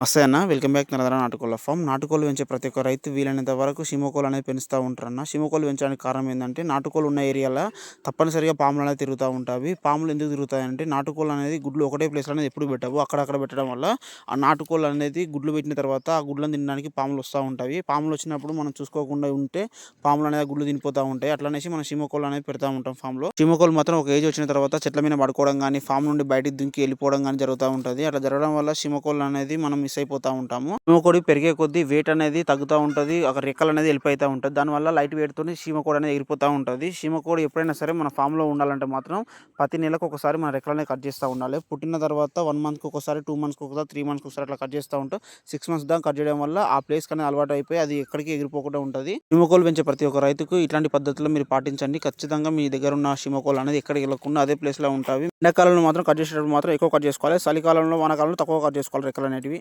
నమస్తే అన్న welcome back నరదర నాటుకోళ్ళ ఫామ్. నాటుకోళ్ళు పెంచే ప్రతి ఒక్క రైతు వీలైనంత వరకు సిమోకోలు అనేది పెంచుతూ ఉంటారన్న. సిమోకోలు పెంచడానికి కారణం ఏంటంటే నాటుకోళ్ళు ఉన్న ఏరియాలో తప్పనిసరిగా పాములు అనేది తిరుగుతూ ఉంటాయి. పాములు ఎందుకు తిరుగుతాయంటే నాటుకోళ్ళు అనేది గుడ్లు ఒకటే ప్లేస్లో అనేది ఎప్పుడు పెట్టవు. అక్కడక్కడ పెట్టడం వల్ల ఆ నాటుకోళ్ళు అనేది గుడ్లు పెట్టిన తర్వాత ఆ గుడ్లను తినడానికి పాములు వస్తూ ఉంటాయి. పాములు వచ్చినప్పుడు మనం చూసుకోకుండా ఉంటే పాములు అనేది గుడ్లు తినిపోతూ ఉంటాయి. అట్లనేసి మనం సిమోకోలు అనేది పెడతా ఉంటాం ఫామ్లో. సిమోకోలు మాత్రం ఒక ఏజ్ వచ్చిన తర్వాత చెట్ల మీద పడుకోవడం కానీ ఫామ్ నుండి బయటికి దుంకి వెళ్ళిపోవడం కానీ జరుగుతూ ఉంటుంది. అట్లా జరగడం వల్ల సిమోకోళ్ళు అనేది మనం మిస్ అయిపోతూ ఉంటాము. సిమకోడి పెరిగే కొద్దీ వెయిట్ అనేది తగ్గుతూ ఉంటుంది ఒక రెక్కలు అనేది వెళ్ళిపోతూ ఉంటుంది. దానివల్ల లైట్ వెయిట్ తోని అనేది ఎగిరిపోతూ ఉంటుంది. సీమకోడి ఎప్పుడైనా సరే మన ఫామ్లో ఉండాలంటే మాత్రం ప్రతి నెలకు ఒకసారి మన రెక్కలు అనేది కట్ చేస్తూ ఉండాలి. పుట్టిన తర్వాత వన్ మంత్కి ఒకసారి టూ మంత్స్కి ఒకసారి త్రీ మంత్స్కి ఒకసారి అట్లా కట్ చేస్తూ ఉంటాం సిక్స్ మంత్స్ దాకా కట్ చేయడం వల్ల ఆ ప్లేస్ అనేది అలవాటు అయిపోయి అది ఎక్కడికి ఎగిరిపోకుండా ఉంటుంది. సిమకోలు పెంచే ప్రతి ఒక్క రైతుకు ఇట్లాంటి పద్ధతులు మీరు పాటించండి. ఖచ్చితంగా మీ దగ్గర ఉన్న సిమకోలు అనేది ఎక్కడికి వెళ్ళకుండా అదే ప్లేస్లో ఉంటాయి ఎండాకాలంలో మాత్రం కట్ చేసేటప్పుడు మాత్రం ఎక్కువ కట్ చేసుకోవాలి. చలికాలంలో వానాకాలంలో తక్కువ కట్ చేసుకోవాలి రెక్కలు అనేటివి.